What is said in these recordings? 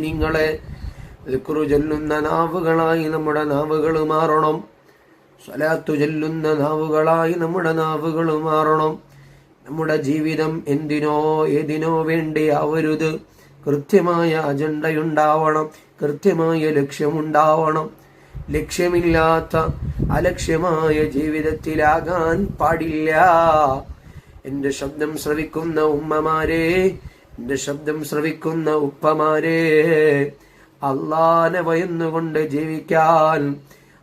നിങ്ങളെ ദിക്റു ചൊല്ലുന്ന നാവുകളായി നമ്മുടെ നാവുകൾ മാറണം. സ്വലാത്തു ചൊല്ലുന്ന നാവുകളായി നമ്മുടെ നാവുകൾ മാറണം. നമ്മുടെ ജീവിതം എന്തിനോ ഏതിനോ വേണ്ടി അവരുത് കൃത്യമായ അജണ്ടയുണ്ടാവണം. കൃത്യമായ ലക്ഷ്യമുണ്ടാവണം. ലക്ഷ്യമില്ലാത്ത അലക്ഷ്യമായ ജീവിതത്തിലാകാൻ പാടില്ല. എന്റെ ശബ്ദം ശ്രവിക്കുന്ന ഉമ്മമാരെ എന്റെ ശബ്ദം ശ്രവിക്കുന്ന ഉപ്പമാരെ അള്ളാനെ വയന്നുകൊണ്ട് ജീവിക്കാൻ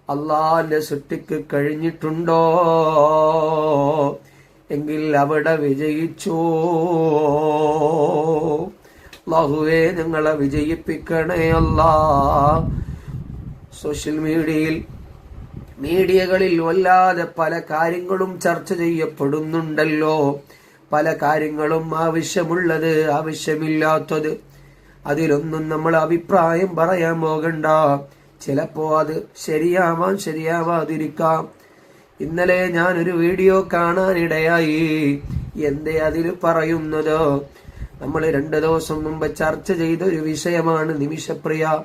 അള്ളാന്റെ സൃഷ്ടിക്ക് കഴിഞ്ഞിട്ടുണ്ടോ? എങ്കിൽ അവിടെ വിജയിച്ചു? അള്ളാഹുവേ ഞങ്ങളെ വിജയിപ്പിക്കണേ അല്ലാ. സോഷ്യൽ മീഡിയയിൽ മീഡിയകളിൽ വല്ലാതെ പല കാര്യങ്ങളും ചർച്ച ചെയ്യപ്പെടുന്നുണ്ടല്ലോ. പല കാര്യങ്ങളും ആവശ്യമുള്ളത് ആവശ്യമില്ലാത്തത്. അതിലൊന്നും നമ്മൾ അഭിപ്രായം പറയാൻ പോകണ്ട. ചിലപ്പോ അത് ശരിയാവാം ശരിയാവാതിരിക്കാം. ഇന്നലെ ഞാൻ ഒരു വീഡിയോ കാണാനിടയായി. എന്തേ അതിൽ പറയുന്നത്? നമ്മൾ രണ്ടു ദിവസം മുമ്പ് ചർച്ച ചെയ്ത ഒരു വിഷയമാണ് നിമിഷപ്രിയ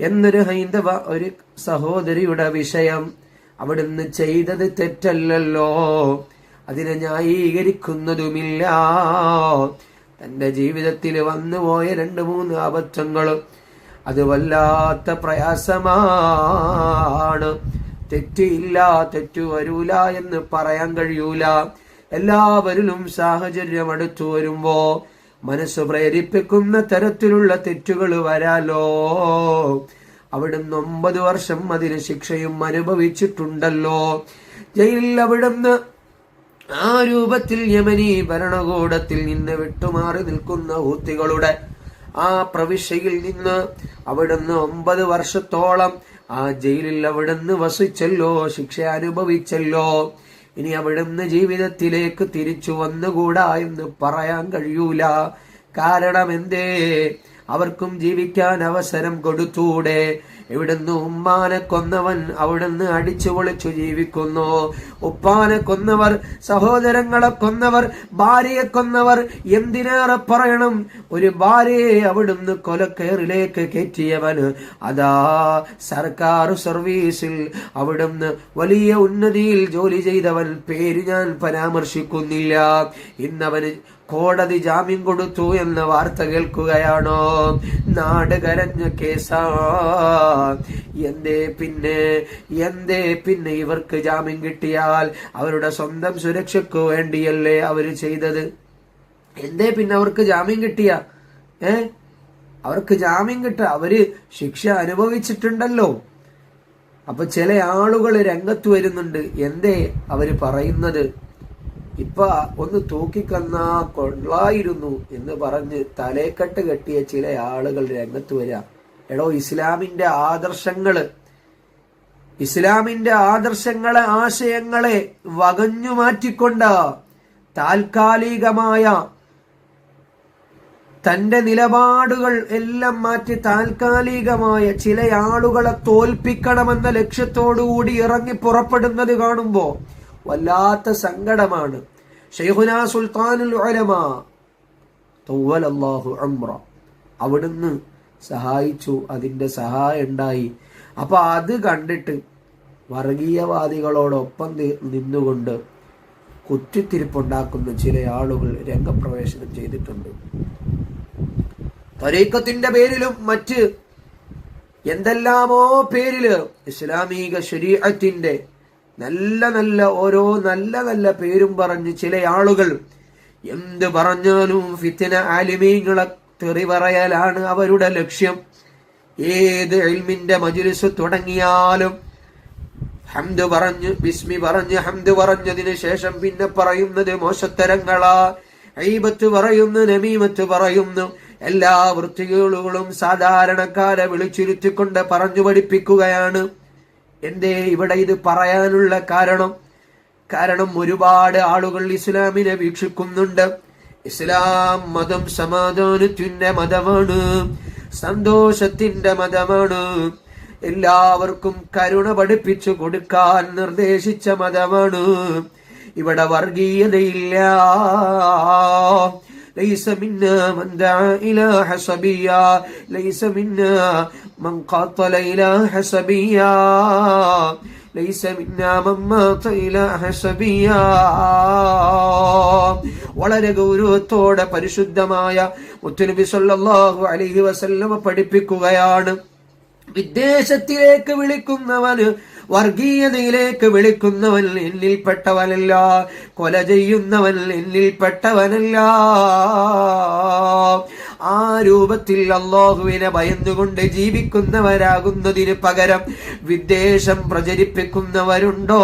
എന്നൊരു ഹൈന്ദവ ഒരു സഹോദരിയുടെ വിഷയം. അവിടുന്ന് ചെയ്തത് തെറ്റല്ലല്ലോ. അതിനെ ന്യായീകരിക്കുന്നതുമില്ല. തന്റെ ജീവിതത്തിൽ വന്നുപോയ രണ്ട് മൂന്ന് അബദ്ധങ്ങൾ അത് വല്ലാത്ത പ്രയാസമാണ്. തെറ്റില്ല തെറ്റു വരൂല എന്ന് പറയാൻ കഴിയൂല. എല്ലാവരിലും സാഹചര്യം അടുത്തു വരുമ്പോ മനസ്സ് പ്രേരിപ്പിക്കുന്ന തരത്തിലുള്ള തെറ്റുകൾ വരാലോ. അവിടുന്ന് ഒമ്പത് വർഷം അതിന് ശിക്ഷയും അനുഭവിച്ചിട്ടുണ്ടല്ലോ. ജയിലിൽ അവിടുന്ന് ആ രൂപത്തിൽ യമനി ഭരണകൂടത്തിൽ നിന്ന് വിട്ടുമാറി നിൽക്കുന്ന ഊത്തികളുടെ ആ പ്രവിശ്യയിൽ നിന്ന് അവിടുന്ന് ഒമ്പത് വർഷത്തോളം ആ ജയിലിൽ അവിടുന്ന് വസിച്ചല്ലോ ശിക്ഷ അനുഭവിച്ചല്ലോ. ഇനി അവിടുന്ന് ജീവിതത്തിലേക്ക് തിരിച്ചു വന്നുകൂടാ എന്ന് പറയാൻ കഴിയൂല. കാരണം എന്തേ? അവർക്കും ജീവിക്കാൻ അവസരം കൊടുത്തൂടെ. ഇവിടുന്ന് ഉമ്മാനെ കൊന്നവൻ അവിടുന്ന് അടിച്ചു പൊളിച്ചു ജീവിക്കുന്നു. ഉപ്പാനെ കൊന്നവർ സഹോദരങ്ങളെ കൊന്നവർ ഭാര്യയെ കൊന്നവർ എന്തിനേറെ പറയണം? ഒരു ഭാര്യയെ അവിടുന്ന് കൊലക്കേറിലേക്ക് കയറ്റിയവന് അതാ സർക്കാർ സർവീസിൽ അവിടുന്ന് വലിയ ഉന്നതിയിൽ ജോലി ചെയ്തവൻ പേര് ഞാൻ പരാമർശിക്കുന്നില്ല. ഇന്നവന് കോടതി ജാമ്യം കൊടുത്തു എന്ന വാർത്ത കേൾക്കുകയാണോ? നാട് കരഞ്ഞ കേസാ. എന്തേ പിന്നെ? എന്തേ പിന്നെ ഇവർക്ക് ജാമ്യം കിട്ടിയാൽ അവരുടെ സ്വന്തം സുരക്ഷയ്ക്ക് വേണ്ടിയല്ലേ അവർ ചെയ്തത്? എന്തേ പിന്നെ അവർക്ക് ജാമ്യം കിട്ടിയ? ഏ? അവർക്ക് ജാമ്യം കിട്ട അവർ ശിക്ഷ അനുഭവിച്ചിട്ടുണ്ടല്ലോ. അപ്പൊ ചില ആളുകൾ രംഗത്ത് വരുന്നുണ്ട്. എന്തേ അവർ പറയുന്നത്? ഇപ്പൊ ഒന്ന് തൂക്കിക്കന്നാ കൊള്ളായിരുന്നു എന്ന് പറഞ്ഞ് തലേക്കെട്ട് കെട്ടിയ ചില ആളുകൾ രംഗത്ത് വരാം. എടോ ഇസ്ലാമിന്റെ ആദർശങ്ങൾ. ഇസ്ലാമിന്റെ ആദർശങ്ങളെ ആശയങ്ങളെ വകഞ്ഞു മാറ്റിക്കൊണ്ട് താൽക്കാലികമായ തന്റെ നിലപാടുകൾ എല്ലാം മാറ്റി താൽക്കാലികമായ ചില ആളുകളെ തോൽപ്പിക്കണമെന്ന ലക്ഷ്യത്തോടുകൂടി ഇറങ്ങി പുറപ്പെടുന്നത് കാണുമ്പോ വല്ലാത്ത സങ്കടമാണ്. ഷെയ്ഖുന സുൽത്താനുൽ ഉലമ അംറ. അവിടുന്ന് സഹായിച്ചു അതിന്റെ സഹായം ഉണ്ടായി. അപ്പൊ അത് കണ്ടിട്ട് വർഗീയവാദികളോടൊപ്പം നിന്നുകൊണ്ട് കുറ്റിത്തിരിപ്പുണ്ടാക്കുന്ന ചില ആളുകൾ രംഗപ്രവേശനം ചെയ്തിട്ടുണ്ട്. തരീക്കത്തിന്റെ പേരിലും മറ്റ് എന്തെല്ലാമോ പേരിൽ ഇസ്ലാമിക ശരീഅത്തിന്റെ നല്ല നല്ല ഓരോ നല്ല നല്ല പേരും പറഞ്ഞ് ചില ആളുകൾ എന്ത് പറഞ്ഞാലും ഫിത്തിന ആലിമീങ്ങളെ തെറി പറയലാണ് അവരുടെ ലക്ഷ്യം. ഏത് എൽമിന്റെ മജ്ലിസ് തുടങ്ങിയാലും ഹംദ് പറഞ്ഞ് ബിസ്മി പറഞ്ഞ് ഹംദ് പറഞ്ഞതിന് ശേഷം പിന്നെ പറയുന്നത് മോശത്തരങ്ങളാ. ഐബത്ത് പറയുന്നു നമീമത്ത് പറയുന്നു. എല്ലാ വൃത്തികേടുകളും സാധാരണക്കാരെ വിളിച്ചിരുത്തിക്കൊണ്ട് പറഞ്ഞു പഠിപ്പിക്കുകയാണ്. എന്തേ ഇവിടെ ഇത് പറയാനുള്ള കാരണം? കാരണം ഒരുപാട് ആളുകൾ ഇസ്ലാമിനെ വീക്ഷിക്കുന്നുണ്ട്. ഇസ്ലാം മതം സമാധാനത്തിന്റെ മതമാണ്. സന്തോഷത്തിന്റെ മതമാണ്. എല്ലാവർക്കും കരുണ പഠിപ്പിച്ചു കൊടുക്കാൻ നിർദ്ദേശിച്ച മതമാണ്. ഇവിടെ വർഗീയതയില്ല. ലൈസ മിന്ന മന്ദ ഇലാ ഹസബിയ ലൈസ മിന്ന من قاتل إلى حسبيا ليس منا من مات إلى حسبيا വളരെ ഗൗരവത്തോടെ പരിശുദ്ധമായ മുത്തുനബി സല്ലല്ലാഹു അലൈഹി വസല്ലമ പഠിപ്പിക്കുകയാണ് വിദ്വേഷത്തിലേക്ക് വിളിക്കുന്നവന് വർഗീയതയിലേക്ക് വിളിക്കുന്നവൻ എന്നിൽപ്പെട്ടവനല്ല കൊല ചെയ്യുന്നവൻ എന്നിൽപ്പെട്ടവനല്ല ആ രൂപത്തിൽ അള്ളാഹുവിനെ ഭയന്നുകൊണ്ട് ജീവിക്കുന്നവരാകുന്നതിന് പകരം വിദ്വേഷം പ്രചരിപ്പിക്കുന്നവരുണ്ടോ?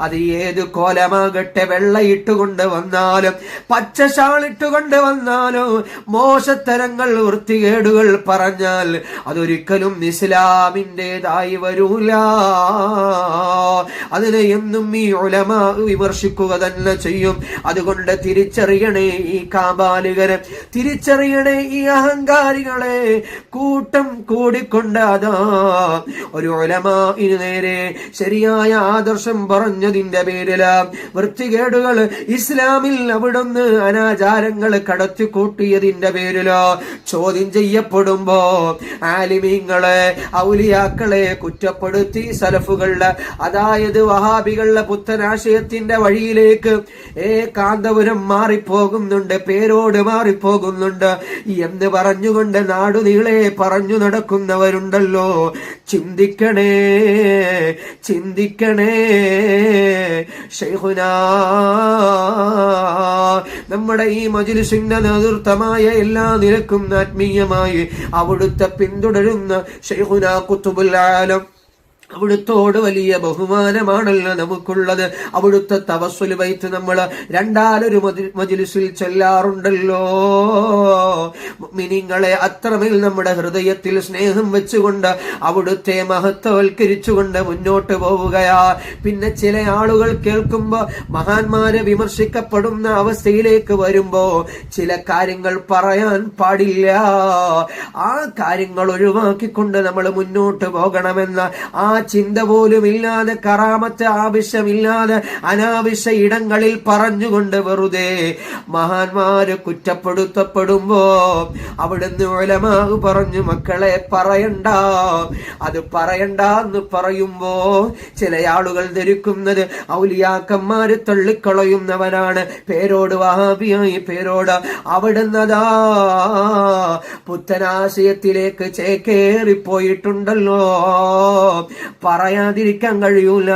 അത് ഏത് കോലമാകട്ടെ വെള്ളയിട്ടുകൊണ്ട് വന്നാലും പച്ച ഷാളിട്ടുകൊണ്ട് വന്നാലും മോശത്തരങ്ങൾ വൃത്തികേടുകൾ പറഞ്ഞാൽ അതൊരിക്കലും ഇസ്ലാമിന്റെതായി വരൂല. അതിനെ എന്നും ഈ ഉലമ വിമർശിക്കുക തന്നെ ചെയ്യും. അതുകൊണ്ട് തിരിച്ചറിയണേ ഈ കാബാലികരെ. തിരിച്ചറിയണേ ഈ അഹങ്കാരികളെ കൂട്ടം കൂടിക്കൊണ്ടാതാ. ഒരു ഉലമ ഇനി നേരെ ശരിയായ ആദർശം പറഞ്ഞതിന്റെ പേരില വൃത്തികേടുകൾ ഇസ്ലാമിൽ അവിടുന്ന് അനാചാരങ്ങൾ കടത്തി കൂട്ടിയതിന്റെ പേരിലോ ചോദ്യം ചെയ്യപ്പെടുമ്പോ ആലിമീങ്ങളെ ഔലിയാക്കളെ കുറ്റപ്പെടുത്തി സലഫുകളുടെ അതായത് വഹാബികളുടെ പുത്തനാശയത്തിന്റെ വഴിയിലേക്ക് ഏ കാന്തപുരം മാറിപ്പോകുന്നുണ്ട് പേരോട് മാറിപ്പോകുന്നുണ്ട്. എന്ന് പറഞ്ഞുകൊണ്ട് നാടുനീളെ പറഞ്ഞു നടക്കുന്നവരുണ്ടല്ലോ? ചിന്തിക്കണേ ചിന്തിക്കണേ. ഷെയ്ഖുനാ നമ്മുടെ ഈ മജിലിസിന്റെ നേതൃത്വമായ എല്ലാ നിരക്കും ആത്മീയമായി അവിടുത്തെ പിന്തുടരുന്ന ഷെയ്ഹുന കുത്തുബുൽ ആലം. അവിടുത്തോട് വലിയ ബഹുമാനമാണല്ലോ നമുക്കുള്ളത്. അവിടുത്തെ തവസ്സുൽ വൈത്ത് നമ്മൾ രണ്ടാലൊരു മജിലിസിൽ ചെല്ലാറുണ്ടല്ലോ. മിനിങ്ങളെ അത്രമേൽ നമ്മുടെ ഹൃദയത്തിൽ സ്നേഹം വെച്ചുകൊണ്ട് അവിടുത്തെ മഹത്വവൽക്കരിച്ചുകൊണ്ട് മുന്നോട്ട് പോവുകയാ. പിന്നെ ചില ആളുകൾ കേൾക്കുമ്പോ മഹാന്മാരെ വിമർശിക്കപ്പെടുന്ന അവസ്ഥയിലേക്ക് വരുമ്പോ ചില കാര്യങ്ങൾ പറയാൻ പാടില്ല. ആ കാര്യങ്ങൾ ഒഴിവാക്കിക്കൊണ്ട് നമ്മൾ മുന്നോട്ട് പോകണമെന്ന ആ ചിന്ത പോലും ഇല്ലാതെ കറാമത്ത് ആവശ്യമില്ലാതെ അനാവശ്യ ഇടങ്ങളിൽ പറഞ്ഞുകൊണ്ട് വെറുതെ മഹാന്മാര് കുറ്റപ്പെടുത്തപ്പെടുമ്പോ അവിടുന്ന് ഒലമാവ് പറഞ്ഞു മക്കളെ പറയണ്ട. അത് പറയണ്ട എന്ന് പറയുമ്പോ ചില ആളുകൾ ധരിക്കുന്നത് ഔലിയാക്കന്മാര് തള്ളിക്കളയുന്നവനാണ് പേരോട് വഹാബിയായി പേരോട് അവിടുന്നതാ. പുത്തനാശയത്തിലേക്ക് ചേക്കേറിപ്പോയിട്ടുണ്ടല്ലോ. പറയാതിരിക്കാൻ കഴിയൂല.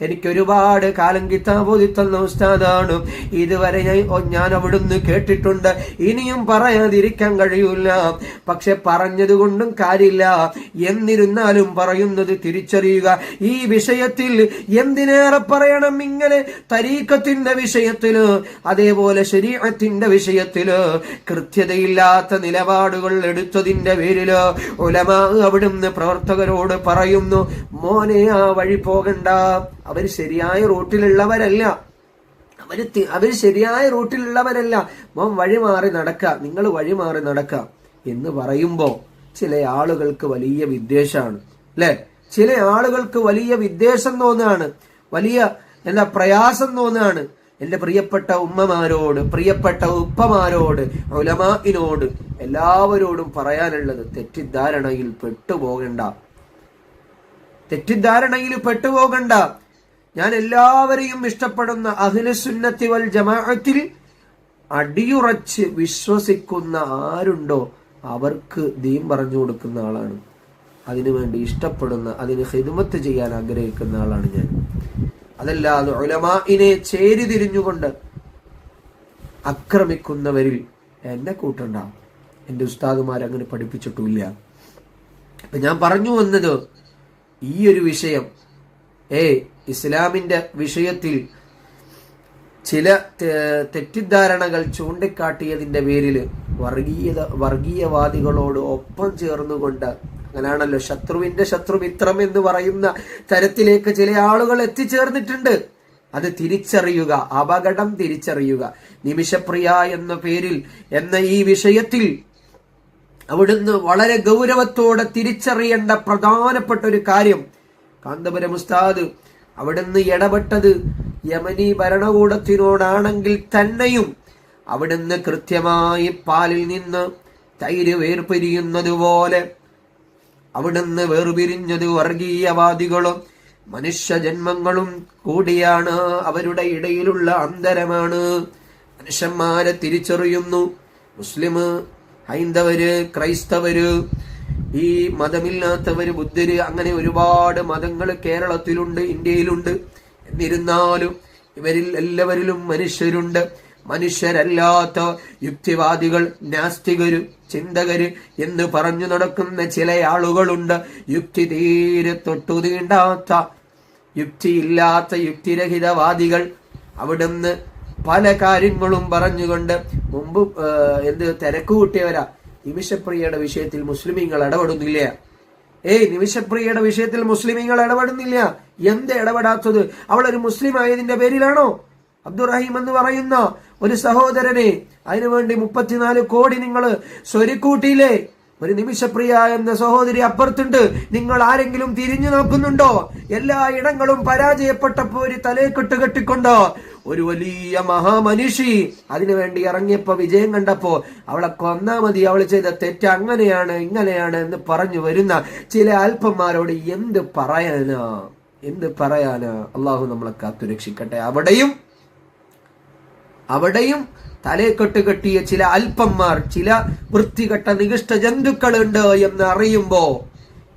എനിക്ക് ഒരുപാട് കാലം കിതാബോധി തന്ന ഉസ്താദാണ്. ഇതുവരെ ഞാൻ അവിടുന്ന് കേട്ടിട്ടുണ്ട്. ഇനിയും പറയാതിരിക്കാൻ കഴിയൂല. പക്ഷെ പറഞ്ഞതുകൊണ്ടും കാര്യമില്ല. എന്നിരുന്നാലും പറയുന്നത് തിരിച്ചറിയുക. ഈ വിഷയത്തിൽ എന്തിനേറെ പറയണം ഇങ്ങനെ തരീക്കത്തിന്റെ വിഷയത്തിൽ? അതേപോലെ ശരീരത്തിന്റെ വിഷയത്തിൽ കൃത്യതയില്ലാത്ത നിലപാടുകൾ എടുത്തതിന്റെ പേരിൽ ഒലമാ അവിടുന്ന് പ്രവർത്തകരോട് പറയുന്നു മോനെ ആ വഴി പോകണ്ട. അവർ ശരിയായ റൂട്ടിലുള്ളവരല്ല. അവർ അവർ ശരിയായ റൂട്ടിലുള്ളവരല്ല. മോൻ വഴി മാറി നടക്ക. നിങ്ങൾ വഴി മാറി നടക്ക. എന്ന് പറയുമ്പോ ചില ആളുകൾക്ക് വലിയ വിദ്വേഷമാണ് അല്ലെ? ചില ആളുകൾക്ക് വലിയ വിദ്വേഷം തോന്നുകയാണ് വലിയ എന്താ പ്രയാസം തോന്നുകയാണ് എന്റെ പ്രിയപ്പെട്ട ഉമ്മമാരോട് പ്രിയപ്പെട്ട ഉപ്പമാരോട് ഉലമാനോട് എല്ലാവരോടും പറയാനുള്ളത് തെറ്റിദ്ധാരണയിൽ പെട്ടുപോകണ്ട. തെറ്റിദ്ധാരണയിൽ പെട്ടുപോകണ്ട. ഞാൻ എല്ലാവരെയും ഇഷ്ടപ്പെടുന്ന അഖിലസുന്നത്തി വൽ ജമാഅത്തിൽ അടിയുറച്ച് വിശ്വസിക്കുന്ന ആരുണ്ടോ അവർക്ക് ദീൻ പറഞ്ഞു കൊടുക്കുന്ന ആളാണ്. അതിനുവേണ്ടി ഇഷ്ടപ്പെടുന്ന അതിന് ഹിദ്മത്ത് ചെയ്യാൻ ആഗ്രഹിക്കുന്ന ആളാണ് ഞാൻ. അതല്ലാതെ ഉലമാഇനെ ചേരി തിരിഞ്ഞുകൊണ്ട് ആക്രമിക്കുന്നവരിൽ എന്നെ കൂട്ടണ്ട. എന്റെ ഉസ്താദുമാർ അങ്ങനെ പഠിപ്പിച്ചിട്ടില്ല അപ്പൊ ഞാൻ പറഞ്ഞു വന്നത് ഈ ഒരു വിഷയം ഏ ഇസ്ലാമിന്റെ വിഷയത്തിൽ ചില തെറ്റിദ്ധാരണകൾ ചൂണ്ടിക്കാട്ടിയതിന്റെ പേരിൽ വർഗീയത വർഗീയവാദികളോട് ഒപ്പം ചേർന്നുകൊണ്ട് അങ്ങനാണല്ലോ ശത്രുവിന്റെ ശത്രുമിത്രം എന്ന് പറയുന്ന തരത്തിലേക്ക് ചില ആളുകൾ എത്തിച്ചേർന്നിട്ടുണ്ട്. അത് തിരിച്ചറിയുക അപകടം തിരിച്ചറിയുക. നിമിഷപ്രിയ എന്ന പേരിൽ എന്ന ഈ വിഷയത്തിൽ അവിടുന്ന് വളരെ ഗൗരവത്തോടെ തിരിച്ചറിയേണ്ട പ്രധാനപ്പെട്ട ഒരു കാര്യം. കാന്തപുരം ഉസ്താദ് അവിടുന്ന് ഇടപെട്ടത് യമനി ഭരണകൂടത്തിനോടാണെങ്കിൽ തന്നെയും അവിടുന്ന് കൃത്യമായി പാലിൽ നിന്ന് തൈര് വേർപിരിയുന്നതുപോലെ അവിടുന്ന് വേർപിരിഞ്ഞത് വർഗീയവാദികളും മനുഷ്യജന്മങ്ങളും കൂടിയാണ്. അവരുടെ ഇടയിലുള്ള അന്തരമാണ്. മനുഷ്യന്മാരെ തിരിച്ചറിയുന്നു. മുസ്ലിം ഹൈന്ദവര് ക്രൈസ്തവര് ഈ മതമില്ലാത്തവര് ബുദ്ധര് അങ്ങനെ ഒരുപാട് മതങ്ങൾ കേരളത്തിലുണ്ട് ഇന്ത്യയിലുണ്ട്. എന്നിരുന്നാലും ഇവരിൽ എല്ലാവരിലും മനുഷ്യരുണ്ട്. മനുഷ്യരല്ലാത്ത യുക്തിവാദികൾ നാസ്തികര് ചിന്തകര് എന്ന് പറഞ്ഞു നടക്കുന്ന ചില ആളുകളുണ്ട്. യുക്തി തീരെ തൊട്ടു തീണ്ടാത്ത യുക്തിയില്ലാത്ത യുക്തിരഹിതവാദികൾ അവിടുന്ന് പല കാര്യങ്ങളും പറഞ്ഞുകൊണ്ട് മുമ്പ് എന്ത് തിരക്ക് കൂട്ടിയവരാ. നിമിഷപ്രിയയുടെ വിഷയത്തിൽ മുസ്ലിമീങ്ങൾ ഇടപെടുന്നില്ല. ഏയ് നിമിഷപ്രിയയുടെ വിഷയത്തിൽ മുസ്ലിമീങ്ങൾ ഇടപെടുന്നില്ല. എന്ത് ഇടപെടാത്തത്? അവൾ ഒരു മുസ്ലിം ആയതിന്റെ പേരിലാണോ? അബ്ദുറഹീം എന്ന് പറയുന്ന ഒരു സഹോദരനെ അതിനുവേണ്ടി മുപ്പത്തിനാല് കോടി നിങ്ങൾ സ്വരുക്കൂട്ടിയില്ലേ? ഒരു നിമിഷപ്രിയ എന്ന സഹോദരി അപ്പുറത്തുണ്ട്. നിങ്ങൾ ആരെങ്കിലും തിരിഞ്ഞു നോക്കുന്നുണ്ടോ? എല്ലാ ഇടങ്ങളും പരാജയപ്പെട്ടപ്പോ ഒരു തലയെക്കെട്ട് കെട്ടിക്കൊണ്ടോ ഒരു വലിയ മഹാമനുഷി അതിനുവേണ്ടി ഇറങ്ങിയപ്പോ വിജയം കണ്ടപ്പോ അവളെ കൊന്നാ മതി അവൾ ചെയ്ത തെറ്റ് അങ്ങനെയാണ് ഇങ്ങനെയാണ് എന്ന് പറഞ്ഞു വരുന്ന ചില അല്പന്മാരോട് എന്ത് പറയാനാ? എന്ത് പറയാനാ? അള്ളാഹു നമ്മളെ കാത്തുരക്ഷിക്കട്ടെ. അവിടെയും അവിടെയും തലയെക്കെട്ട് കെട്ടിയ ചില അല്പന്മാർ ചില വൃത്തികെട്ട നികൃഷ്ട ജന്തുക്കളുണ്ട് എന്ന് അറിയുമ്പോ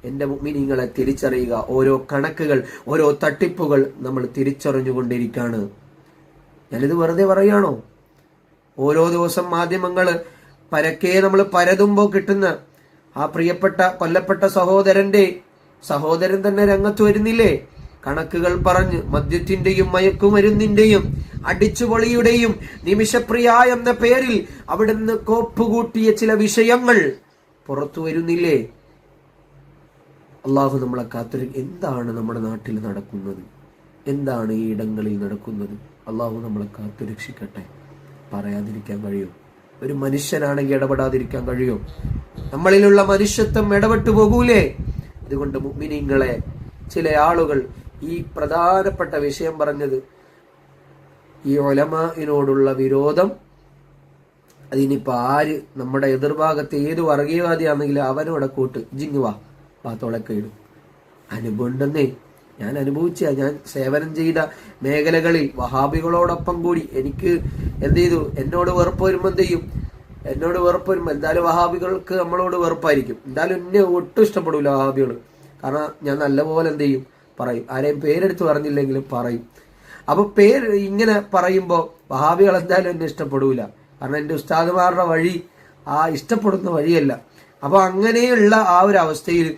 എന്റെ മുഗ്മിനിങ്ങളെ തിരിച്ചറിയുക. ഓരോ കണക്കുകൾ ഓരോ തട്ടിപ്പുകൾ നമ്മൾ തിരിച്ചറിഞ്ഞുകൊണ്ടിരിക്കുകയാണ് ഞാനിത് വെറുതെ പറയുകയാണോ? ഓരോ ദിവസം മാധ്യമങ്ങൾ പരക്കെ നമ്മൾ പരതുമ്പോൾ കിട്ടുന്ന ആ പ്രിയപ്പെട്ട കൊല്ലപ്പെട്ട സഹോദരന്റെ സഹോദരൻ തന്നെ രംഗത്ത് വരുന്നില്ലേ? കണക്കുകൾ പറഞ്ഞ് മദ്യത്തിന്റെയും മയക്കുമരുന്നിന്റെയും അടിച്ചുപൊളിയുടെയും നിമിഷപ്രിയ എന്ന പേരിൽ അവിടുന്ന് കോപ്പുകൂട്ടിയ ചില വിഷയങ്ങൾ പുറത്തു വരുന്നില്ലേ? അള്ളാഹു നമ്മളെ കാത്തൊരു എന്താണ് നമ്മുടെ നാട്ടിൽ നടക്കുന്നത്? എന്താണ് ഈ ഇടങ്ങളിൽ നടക്കുന്നത്? അള്ളാഹു നമ്മളെ കാത്തുരക്ഷിക്കട്ടെ. പറയാതിരിക്കാൻ കഴിയും? ഒരു മനുഷ്യനാണെങ്കിൽ ഇടപെടാതിരിക്കാൻ കഴിയും? നമ്മളിലുള്ള മനുഷ്യത്വം ഇടപെട്ടു പോകൂലേ? അതുകൊണ്ട് മുമ്മിനിങ്ങളെ ചില ആളുകൾ ഈ പ്രധാനപ്പെട്ട വിഷയം പറഞ്ഞത് ഈ ഒലമാനോടുള്ള വിരോധം. അതിനിപ്പോ ആര് നമ്മുടെ എതിർഭാഗത്ത് ഏത് വർഗീയവാദിയാണെങ്കിൽ അവനോടെ കൂട്ട്. ജിങ്ങുവാ പാത്തോളൊക്കെ ഇടും. അനുഭവമുണ്ടെന്നേ ഞാൻ അനുഭവിച്ച ഞാൻ സേവനം ചെയ്ത മേഖലകളിൽ വഹാബികളോടൊപ്പം കൂടി എനിക്ക് എന്ത് ചെയ്തു? എന്നോട് വെറുപ്പ് വരുമ്പോൾ എന്ത് ചെയ്യും? എന്നോട് വെറുപ്പ് വരുമ്പോൾ എന്തായാലും വഹാബികൾക്ക് നമ്മളോട് വെറുപ്പായിരിക്കും. എന്തായാലും എന്നെ ഒട്ടും ഇഷ്ടപ്പെടില്ല വഹാബികൾ കാരണം ഞാൻ നല്ലപോലെ എന്ത് ചെയ്യും? പറയും. ആരെയും പേരെടുത്ത് പറഞ്ഞില്ലെങ്കിലും പറയും. അപ്പൊ പേര് ഇങ്ങനെ പറയുമ്പോൾ വഹാബികൾ എന്തായാലും എന്നെ ഇഷ്ടപ്പെടൂല. കാരണം എന്റെ ഉസ്താദുമാരുടെ വഴി ആ ഇഷ്ടപ്പെടുന്ന വഴിയല്ല. അപ്പൊ അങ്ങനെയുള്ള ആ ഒരു അവസ്ഥയിൽ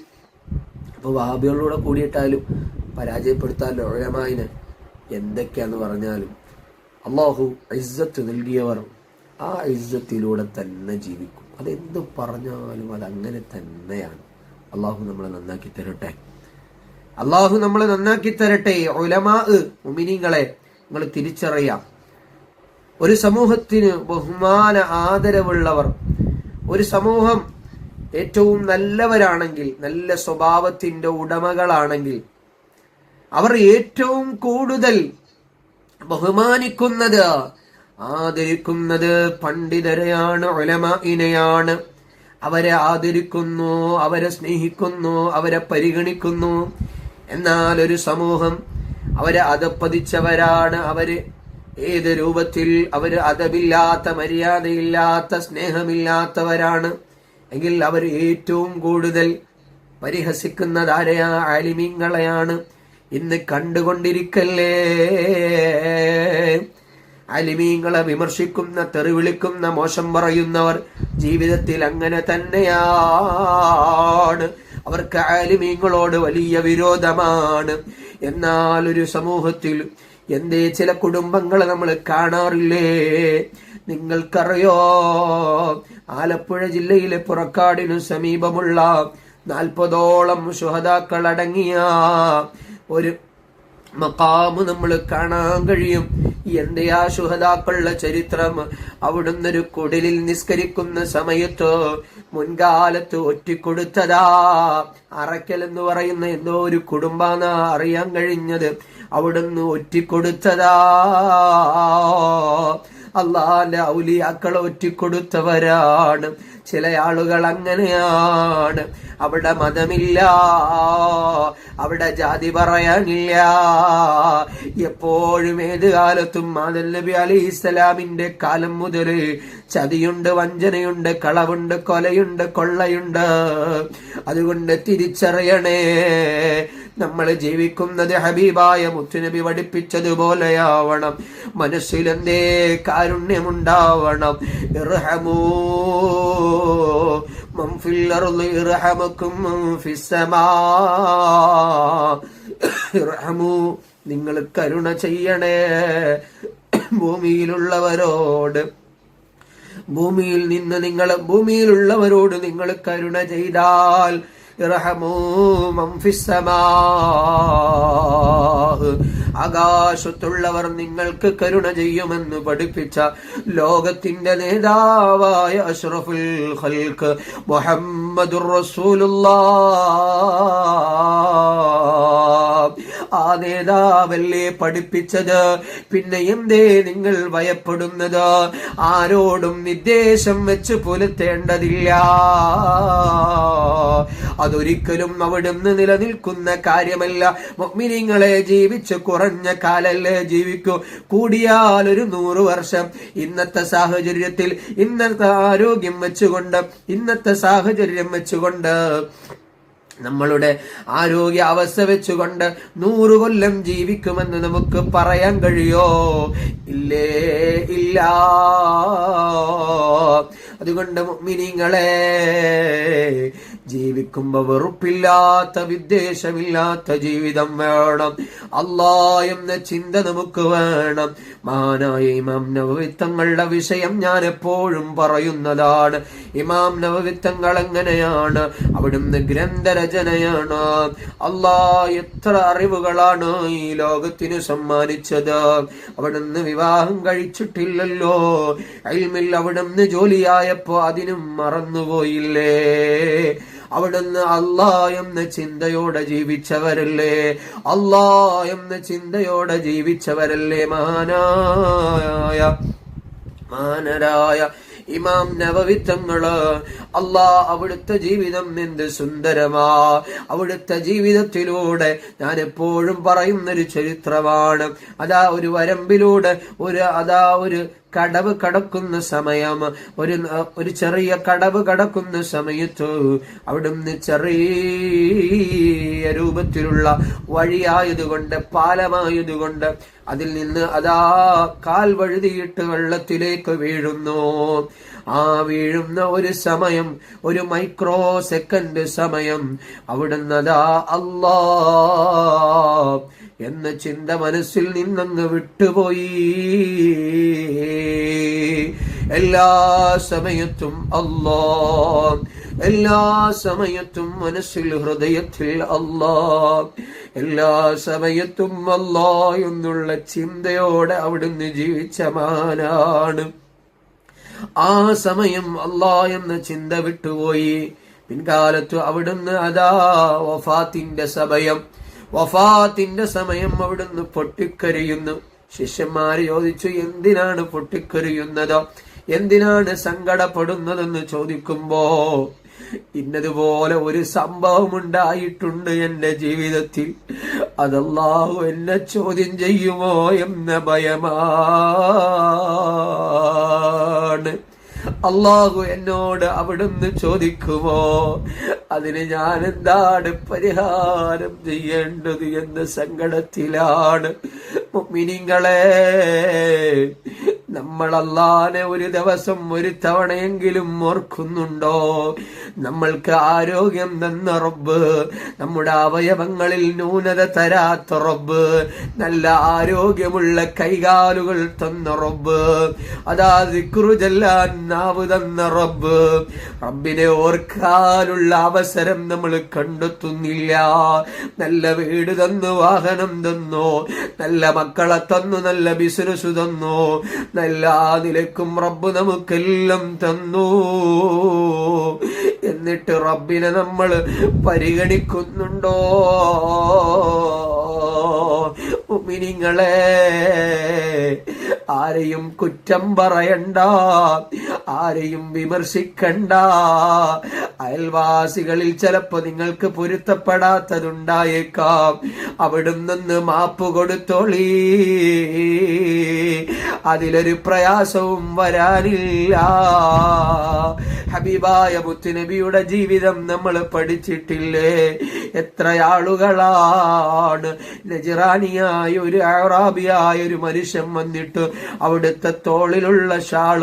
അപ്പൊ വഹാബികളോടെ കൂടിയിട്ടാലും പരാജയപ്പെടുത്താൻ ഒഴമായിന് എന്തൊക്കെയാന്ന് പറഞ്ഞാലും അള്ളാഹു ഇസ്സത്ത് നൽകിയവർ ആ ഇസ്സത്തിലൂടെ തന്നെ ജീവിക്കും. അതെന്ത് പറഞ്ഞാലും അതങ്ങനെ തന്നെയാണ്. അള്ളാഹു നമ്മളെ നന്നാക്കി തരട്ടെ. അള്ളാഹു നമ്മളെ നന്നാക്കി തരട്ടെ ഒലമാ ഉമിനിങ്ങളെ നിങ്ങൾ തിരിച്ചറിയാം. ഒരു സമൂഹത്തിന് ബഹുമാന ആദരവുള്ളവർ ഒരു സമൂഹം ഏറ്റവും നല്ലവരാണെങ്കിൽ നല്ല സ്വഭാവത്തിന്റെ ഉടമകളാണെങ്കിൽ അവർ ഏറ്റവും കൂടുതൽ ബഹുമാനിക്കുന്നത് ആദരിക്കുന്നത് പണ്ഡിതരെയാണ് ഒലമയിനെയാണ് അവരെ ആദരിക്കുന്നു അവരെ സ്നേഹിക്കുന്നു അവരെ പരിഗണിക്കുന്നു. എന്നാൽ ഒരു സമൂഹം അവരെ അതപ്പതിച്ചവരാണ് അവർ. ഏത് രൂപത്തിൽ അവർ അതപില്ലാത്ത മര്യാദയില്ലാത്ത സ്നേഹമില്ലാത്തവരാണ്. എങ്കിൽ അവർ ഏറ്റവും കൂടുതൽ പരിഹസിക്കുന്ന ധാരയാ ആലിമീങ്ങളെയാണ് ഇന്ന് കണ്ടുകൊണ്ടിരിക്കല്ലേ? അലിമീങ്ങളെ വിമർശിക്കുന്ന തെറിവിളിക്കുന്ന മോശം പറയുന്നവർ ജീവിതത്തിൽ അങ്ങനെ തന്നെയാണ്. അവർക്ക് ആലിമീങ്ങളോട് വലിയ വിരോധമാണ്. എന്നാൽ ഒരു സമൂഹത്തിൽ എന്തേ ചില കുടുംബങ്ങളെ നമ്മൾ കാണാറില്ലേ? നിങ്ങൾക്കറിയോ? ആലപ്പുഴ ജില്ലയിലെ പുറക്കാടിനു സമീപമുള്ള നാൽപ്പതോളം ശുഹതാക്കൾ അടങ്ങിയ ഒരു മക്കാമ് നമ്മൾ കാണാൻ കഴിയും. എന്റെ ആ ശുഹതാക്കളുടെ ചരിത്രം അവിടുന്ന് ഒരു കുടിലിൽ നിസ്കരിക്കുന്ന സമയത്ത് മുൻകാലത്ത് ഒറ്റിക്കൊടുത്തതാ. അറയ്ക്കൽ എന്ന് പറയുന്ന എന്തോ ഒരു കുടുംബാന്ന അറിയാൻ കഴിഞ്ഞത്. അവിടുന്ന് ഒറ്റിക്കൊടുത്തതാ. അള്ളാന്റെ ഔലിയാക്കളെ ഒറ്റിക്കൊടുത്തവരാണ്. ചില ആളുകൾ അങ്ങനെയാണ് അവിടെ മതമില്ല. അവിടെ ജാതി പറയാനില്ല. എപ്പോഴും ഏത് കാലത്തും മാതൽ നബി അലി ഇസ്ലാമിന്റെ കാലം മുതൽ ചതിയുണ്ട് വഞ്ചനയുണ്ട് കളവുണ്ട് കൊലയുണ്ട് കൊള്ളയുണ്ട്. അതുകൊണ്ട് തിരിച്ചറിയണേ നമ്മൾ ജീവിക്കുന്നത് ഹബീബായ മുത്തുനബി പഠിപ്പിച്ചതുപോലെയാവണം. മനസ്സിലെന്തേ കാരുണ്യമുണ്ടാവണം. ഇർഹമൂ ഇർഹമൂ നിങ്ങൾ കരുണ ചെയ്യണേ. ഭൂമിയിലുള്ളവരോട് ഭൂമിയിൽ നിന്ന് നിങ്ങൾ ഭൂമിയിലുള്ളവരോട് നിങ്ങൾ കരുണ ചെയ്താൽ ആകാശത്തുള്ളവർ നിങ്ങൾക്ക് കരുണ ചെയ്യുമെന്ന് പഠിപ്പിച്ച ലോകത്തിന്റെ നേതാവായ അഷ്റഫുൽ ഖൽക്ക് മുഹമ്മദുർ ആ നേതാവല്ലേ പഠിപ്പിച്ചത്? പിന്നെ എന്തേ നിങ്ങൾ ഭയപ്പെടുന്നത്. ആരോടും നിർദ്ദേശം വെച്ച് പുലർത്തേണ്ടതില്ല. അതൊരിക്കലും അവിടുന്ന് നിലനിൽക്കുന്ന കാര്യമല്ല. മുഅ്മിനീങ്ങളെ ജീവിച്ച് കുറഞ്ഞ കാലല്ലേ ജീവിക്കൂ. കൂടിയാൽ ഒരു നൂറ് വർഷം. ഇന്നത്തെ സാഹചര്യത്തിൽ ഇന്നത്തെ ആരോഗ്യം വെച്ചുകൊണ്ട് ഇന്നത്തെ സാഹചര്യം വെച്ചുകൊണ്ട് നമ്മളുടെ ആരോഗ്യ അവസ്ഥ വെച്ചുകൊണ്ട് നൂറു കൊല്ലം ജീവിക്കുമെന്ന് നമുക്ക് പറയാൻ കഴിയോ? ഇല്ലേ ഇല്ല. അതുകൊണ്ട് മിനിങ്ങളെ ജീവിക്കുമ്പോ വെറുപ്പില്ലാത്ത വിദ്വേഷമില്ലാത്ത ജീവിതം വേണം. അല്ലാ എന്ന ചിന്ത നമുക്ക് വേണം. മാനായ ഇമാം നവവിത്തങ്ങളുടെ വിഷയം ഞാൻ എപ്പോഴും പറയുന്നതാണ്. ഇമാം നവവിത്തങ്ങൾ എങ്ങനെയാണ്? അവിടുന്ന് ഗ്രന്ഥരചനയാണ്. അല്ലാ എത്ര അറിവുകളാണ് ഈ ലോകത്തിന് സമ്മാനിച്ചത്? അവിടുന്ന് വിവാഹം കഴിച്ചിട്ടില്ലല്ലോ. അയിൽമിൽ അവിടുന്ന് ജോലിയായപ്പോ അതിനും മറന്നുപോയില്ലേ? അവിടുന്ന് അല്ലാ എന്ന ചിന്തയോടെ ജീവിച്ചവരല്ലേ? അല്ലാ എന്ന ചിന്തയോടെ ജീവിച്ചവരല്ലേ? മാനായ മാനരായ ഇമാം നവവിത്തങ്ങൾ അല്ലാ അവിടുത്തെ ജീവിതം എന്ത് സുന്ദരമാ. അവിടുത്തെ ജീവിതത്തിലൂടെ ഞാൻ എപ്പോഴും പറയുന്നൊരു ചരിത്രമാണ്. അതാ ഒരു വരമ്പിലൂടെ ഒരു അതാ ഒരു കടവ് കടക്കുന്ന സമയം. ഒരു ഒരു ചെറിയ കടവ് കടക്കുന്ന സമയത്ത് അവിടുന്ന് ചെറിയ രൂപത്തിലുള്ള വഴിയായതുകൊണ്ട് പാലമായതുകൊണ്ട് അതിൽ നിന്ന് അതാ കാൽ വഴുതിയിട്ട് വെള്ളത്തിലേക്ക് വീഴുന്നു. ആ വീഴുന്ന ഒരു സമയം ഒരു മൈക്രോ സെക്കൻഡ് സമയം. അവിടുന്ന് അതാ അല്ലാ എന്ന ചിന്ത മനസ്സിൽ നിന്നങ്ങ് വിട്ടുപോയി. എല്ലാ സമയത്തും അല്ലാ. എല്ലാ സമയത്തും മനസ്സിൽ ഹൃദയത്തിൽ അല്ലാ. എല്ലാ സമയത്തും അല്ലാ എന്നുള്ള ചിന്തയോടെ അവിടുന്ന് ജീവിച്ച മാനാണ്. ആ സമയം അല്ലാ എന്ന ചിന്ത വിട്ടുപോയി. പിൻകാലത്ത് അവിടുന്ന് അതാ വഫാത്തിന്റെ സമയം. വഫാത്തിന്റെ സമയം അവിടുന്ന് പൊട്ടിക്കരയുന്നു. ശിഷ്യന്മാര് ചോദിച്ചു എന്തിനാണ് പൊട്ടിക്കരയുന്നത്? എന്തിനാണ് സങ്കടപ്പെടുന്നതെന്ന് ചോദിക്കുമ്പോ ഇന്നതുപോലെ ഒരു സംഭവം ഉണ്ടായിട്ടുണ്ട് എന്റെ ജീവിതത്തിൽ. അതല്ലാഹു എന്നെ ചോദ്യം ചെയ്യുമോ എന്ന ഭയമാണ് അള്ളാഹു എന്നോട് അവിടുന്ന് ചോദിക്കുമോ? അതിന് ഞാൻ എന്താണ് പരിഹാരം ചെയ്യേണ്ടത് എന്ന സങ്കടത്തിലാണ് മിനിങ്ങളെ നമ്മൾ ഒരു ദിവസം ഒരു തവണയെങ്കിലും ഓർക്കുന്നുണ്ടോ? നമ്മൾക്ക് ആരോഗ്യം തന്ന റബ്ബ് നമ്മുടെ അവയവങ്ങളിൽ ന്യൂനത തരാത്ത റബ്ബ് നല്ല ആരോഗ്യമുള്ള കൈകാലുകൾ തന്ന റബ്ബ് അതാ ദിക്റു നാവ് തന്ന റബ്ബ്. റബ്ബിനെ ഓർക്കാനുള്ള അവസരം നമ്മൾ കണ്ടെത്തുന്നില്ല. നല്ല വീട് തന്നു വാഹനം തന്നോ നല്ല മക്കളെ തന്നു നല്ല ബിസിനസ് തന്നു എല്ലാ നിലക്കും റബ്ബ് നമുക്കെല്ലാം തന്നു. എന്നിട്ട് റബ്ബിനെ നമ്മൾ പരിഗണിക്കുന്നുണ്ടോ? മിനിങ്ങളെ ആരെയും കുറ്റം പറയണ്ട ആരെയും വിമർശിക്കണ്ട. അയൽവാസികളിൽ ചിലപ്പോ നിങ്ങൾക്ക് പൊരുത്തപ്പെടാത്തതുണ്ടായേക്കാം. അവിടുന്ന് മാപ്പ് കൊടുത്തോളീ. അതിലൊരു പ്രയാസവും വരാനില്ല. ഹബീബായ മുത്തുനബിയുടെ ജീവിതം നമ്മൾ പഠിച്ചിട്ടില്ലേ? എത്ര ആളുകളാണ് നജിറാനിയായ ഒരു അറാബിയായ ഒരു മനുഷ്യൻ വന്നിട്ട് അവിടുത്തെ തോളിലുള്ള ഷാൾ.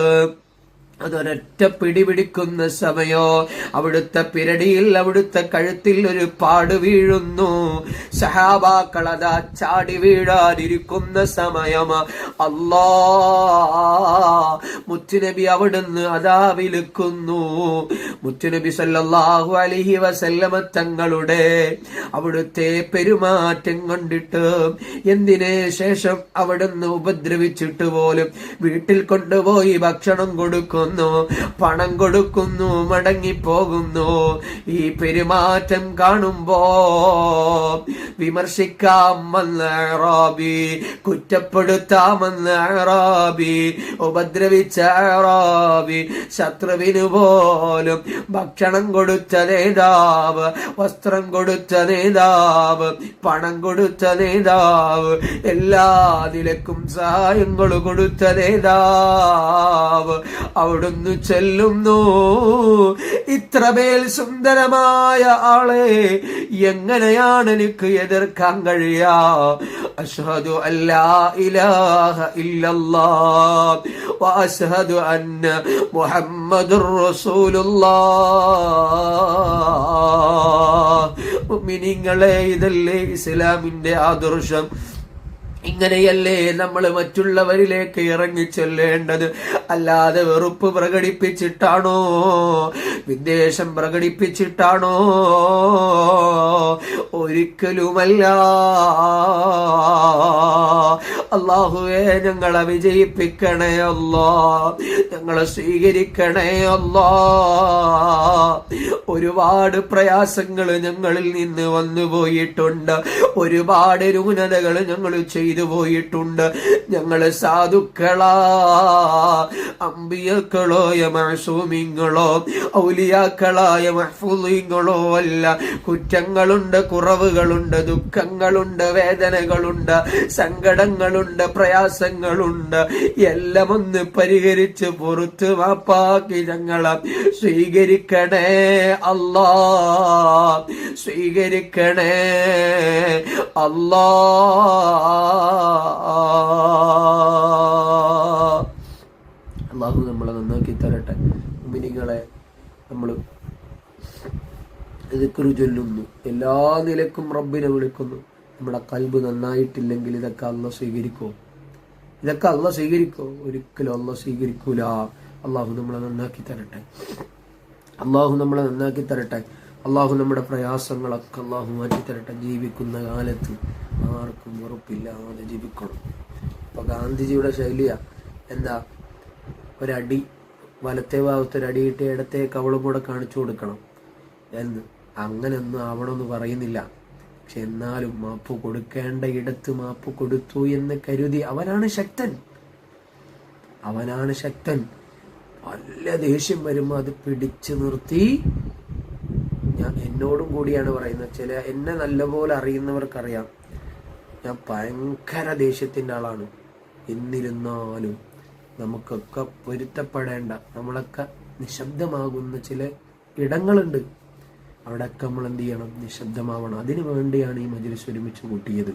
അതൊരൊറ്റ പിടിപിടിക്കുന്ന സമയോ അവിടുത്തെ പിരടിയിൽ അവിടുത്തെ കഴുത്തിൽ ഒരു പാട് വീഴുന്നു. സഹാബാക്കൾ അതാ ചാടി വീഴാതിരിക്കുന്ന സമയം അല്ലാ മുത്തുനബി അവിടുന്ന് അതാ വിലുക്കുന്നു. മുത്തുനബി സല്ലാഹു അലഹി വസല്ലമ തങ്ങളുടെ അവിടുത്തെ പെരുമാറ്റം കണ്ടിട്ട് എന്തിനു ശേഷം അവിടുന്ന് ഉപദ്രവിച്ചിട്ട് പോലും വീട്ടിൽ കൊണ്ടുപോയി ഭക്ഷണം കൊടുക്കുന്നു. പണം കൊടുക്കുന്നു മടങ്ങിപ്പോകുന്നു. ഈ പെരുമാറ്റം കാണുമ്പോ വിമർശിക്കാമെന്ന് അറാബി കുറ്റപ്പെടുത്താമെന്ന് അറാബി ഉപദ്രവിച്ച അറാബി ശത്രുവിന് പോലും ഭക്ഷണം കൊടുത്ത നേതാവ് വസ്ത്രം കൊടുത്ത നേതാവ് പണം കൊടുത്ത നേതാവ് എല്ലാ നിലക്കും സഹായങ്ങൾ കൊടുത്ത നേതാവ്. അവിടുന്ന് ചെല്ലുന്നു? ഇത്രമേൽ സുന്ദരമായ ആളെ എങ്ങനെയാണ് എനിക്ക് എതിർക്കാൻ കഴിയാ അഷ്ഹദു അല്ലാ ഇലാഹ ഇല്ലല്ലാ വഅഷ്ഹദു അന്ന മുഹമ്മദുർ റസൂലുള്ളാഹ്. മുഅ്മിനീങ്ങളെ ഇതല്ലേ ഇസ്ലാമിന്റെ ആദർശം. ഇങ്ങനെയല്ലേ നമ്മൾ മറ്റുള്ളവരിലേക്ക് ഇറങ്ങി ചെല്ലേണ്ടത്? അല്ലാതെ വെറുപ്പ് പ്രകടിപ്പിച്ചിട്ടാണോ? വിദ്വേഷം പ്രകടിപ്പിച്ചിട്ടാണോ? ഒരിക്കലുമല്ല. അള്ളാഹുവേ ഞങ്ങളെ വിജയിപ്പിക്കണേ അല്ലാ. ഞങ്ങളെ സ്വീകരിക്കണേ അല്ലാ. ഒരുപാട് പ്രയാസങ്ങൾ ഞങ്ങളിൽ നിന്ന് വന്നു പോയിട്ടുണ്ട് ഒരുപാട് ന്യൂനതകൾ ഞങ്ങൾ ചെയ്തു പോയിട്ടുണ്ട്. ഞങ്ങൾ സാധുക്കളാ. അമ്പിയക്കളോ മഴസൂമിങ്ങളോ ഔലിയാക്കളായ മഹ്ഫുലിങ്ങളോ അല്ല. കുറ്റങ്ങളുണ്ട് കുറവുകളുണ്ട് ദുഃഖങ്ങളുണ്ട് വേദനകളുണ്ട് സങ്കടങ്ങളുണ്ട് പ്രയാസങ്ങളുണ്ട്. എല്ലാം ഒന്ന് പരിഹരിച്ച് പുറത്ത് മാപ്പാക്കി ഞങ്ങളെ സ്വീകരിക്കണേ അല്ലാ. സ്വീകരിക്കണേ അല്ലാ. അള്ളാഹു നമ്മളെ നന്നാക്കി തരട്ടെ. മിനികളെ നമ്മൾ ഇതൊക്കെ ചൊല്ലുന്നു. എല്ലാ നിലക്കും റബ്ബിനെ വിളിക്കുന്നു. നമ്മുടെ കൽബ് നന്നായിട്ടില്ലെങ്കിൽ ഇതൊക്കെ അല്ല സ്വീകരിക്കോ? ഇതൊക്കെ അല്ല സ്വീകരിക്കോ? ഒരിക്കലും അല്ല സ്വീകരിക്കൂല. അള്ളാഹു നമ്മളെ നന്നാക്കി തരട്ടെ. അള്ളാഹു നമ്മളെ നന്നാക്കി തരട്ടെ. അള്ളാഹു നമ്മുടെ പ്രയാസങ്ങളൊക്കെ അള്ളാഹു മാറ്റി തരട്ടെ ജീവിക്കുന്ന കാലത്ത് ആർക്കും ഉറപ്പില്ലാതെ ജീവിക്കണം. അപ്പോൾ ഗാന്ധിജിയുടെ ശൈലിയ. എന്താ? ഒരടി വലത്തെ ഭാഗത്ത് ഒരു അടി കിട്ടി ഇടത്തെ കവളും കൂടെ കാണിച്ചു കൊടുക്കണം എന്ന്. അങ്ങനെയൊന്നും ആവണമെന്ന് പറയുന്നില്ല. പക്ഷെ എന്നാലും മാപ്പ് കൊടുക്കേണ്ട ഇടത്ത് മാപ്പ് കൊടുത്തു എന്ന് കരുതി അവനാണ് ശക്തൻ. അവനാണ് ശക്തൻ. പല ദേഷ്യം വരുമ്പോൾ അത് പിടിച്ചു നിർത്തി ഞാൻ എന്നോടും കൂടിയാണ് പറയുന്നത്. ചില എന്നെ നല്ലപോലെ അറിയുന്നവർക്കറിയാം. ഞാൻ ഭയങ്കര ദേഷ്യത്തിന്റെ ആളാണ്. എന്നിരുന്നാലും നമുക്കൊക്കെ പൊരുത്തപ്പെടേണ്ട നമ്മളൊക്കെ നിശബ്ദമാകുന്ന ചില ഇടങ്ങളുണ്ട്. അവിടെയൊക്കെ നമ്മൾ എന്ത് ചെയ്യണം? നിശബ്ദമാവണം. അതിനു വേണ്ടിയാണ് ഈ മജ്ലിസ് ഒരുമിച്ച് കൂട്ടിയത്.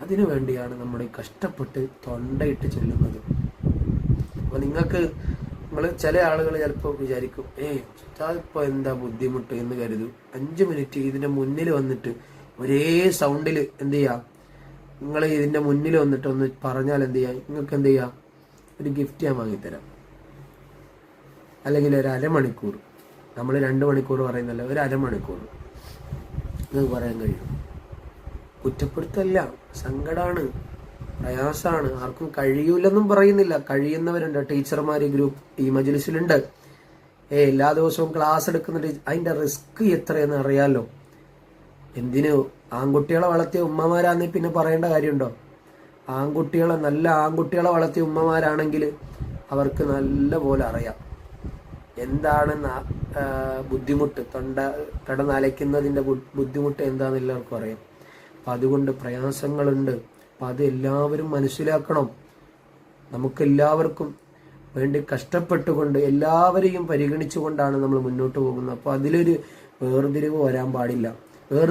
അതിനു വേണ്ടിയാണ് നമ്മൾ കഷ്ടപ്പെട്ട് തൊണ്ടയിട്ട് ചെല്ലുന്നത്. അപ്പോൾ നിങ്ങൾക്ക് നിങ്ങൾ ചില ആളുകൾ ചിലപ്പോൾ വിചാരിക്കും ഏ ഇപ്പോൾ എന്താ ബുദ്ധിമുട്ട്? എന്ന് കരുതും. അഞ്ച് മിനിറ്റ് ഇതിന്റെ മുന്നിൽ വന്നിട്ട് ഒരേ സൗണ്ടിൽ എന്ത് ചെയ്യുക നിങ്ങൾ ഇതിന്റെ മുന്നിൽ വന്നിട്ട് ഒന്ന് പറഞ്ഞാൽ എന്ത് ചെയ്യുക നിങ്ങൾക്ക് എന്ത് ചെയ്യുക ഒരു ഗിഫ്റ്റ് ഞാൻ വാങ്ങിത്തരാം. അല്ലെങ്കിൽ ഒരു അരമണിക്കൂർ. നമ്മൾ രണ്ട് മണിക്കൂർ പറയുന്നല്ല ഒരു അരമണിക്കൂർ. നിങ്ങൾക്ക് പറയാൻ കഴിയും. കുറ്റപ്പെടുത്തല്ല സങ്കടാണ്. പ്രയാസാണ്. ആർക്കും കഴിയൂലെന്നും പറയുന്നില്ല. കഴിയുന്നവരുണ്ട്. ടീച്ചർമാർ ഗ്രൂപ്പ് ഈ മജിലിസിലുണ്ട്. ഏ എല്ലാ ദിവസവും ക്ലാസ് എടുക്കുന്ന അതിന്റെ റിസ്ക് എത്രയെന്ന് അറിയാലോ? എന്തിനു? ആൺകുട്ടികളെ വളർത്തിയ ഉമ്മമാരാന്നേ പിന്നെ പറയേണ്ട കാര്യമുണ്ടോ? ആൺകുട്ടികളെ നല്ല ആൺകുട്ടികളെ വളർത്തിയ ഉമ്മമാരാണെങ്കിൽ അവർക്ക് നല്ല പോലെ അറിയാം. എന്താണ് ബുദ്ധിമുട്ട് തൊണ്ട കടന്നലയ്ക്കുന്നതിന്റെ ബുദ്ധിമുട്ട് എന്താണെന്ന് എല്ലാവർക്കും അറിയാം. അപ്പം അതുകൊണ്ട് പ്രയാസങ്ങളുണ്ട്. അപ്പം അത് എല്ലാവരും മനസ്സിലാക്കണം. നമുക്കെല്ലാവർക്കും വേണ്ടി കഷ്ടപ്പെട്ടുകൊണ്ട് എല്ലാവരെയും പരിഗണിച്ചുകൊണ്ടാണ് നമ്മൾ മുന്നോട്ട് പോകുന്നത്. അപ്പോൾ അതിലൊരു വേർതിരിവ് വരാൻ പാടില്ല. വേർ